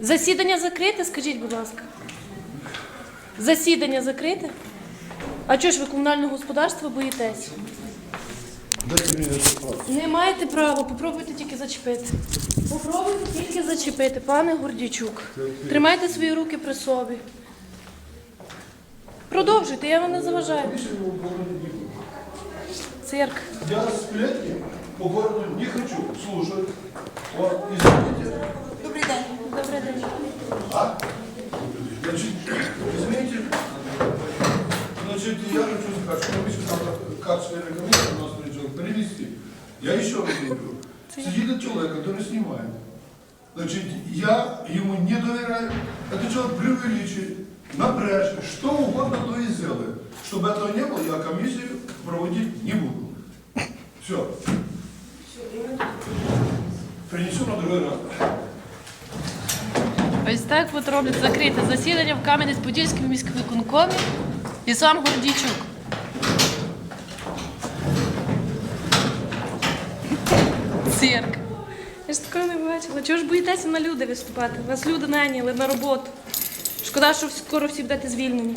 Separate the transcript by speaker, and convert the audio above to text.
Speaker 1: Засідання закрите, скажіть, будь ласка. Засідання закрите? А чого ж ви комунального господарства боїтесь?
Speaker 2: Дайте мені справку.
Speaker 1: Не маєте права, попробуйте тільки зачепити. Попробуйте тільки зачепити, пане Гордійчук. Тримайте свої руки при собі. Продовжуйте, я вам не заважаю. Цирк.
Speaker 2: Я сплетни по городу не хочу слушать. Вот, извините. А? Значит, извините. Значит, я хочу сказать, что мы надо, как члены комиссии у нас придет привести. Я еще раз говорю. Сидит человек, который снимает. Значит, я ему не доверяю. Этот человек преувеличивает, напряжет, что угодно то и сделает. Чтобы этого не было, я комиссию проводить не буду. Все. Принесу на другой раз.
Speaker 1: Ось так от роблять закрите засідання в Кам'янець-Подільському міськвиконкомі і сам Гордійчук. Цирк. Я ж такого не бачила. Чого ж боїтеся на люди виступати? Вас люди наняли на роботу. Шкода, що скоро всі будете звільнені.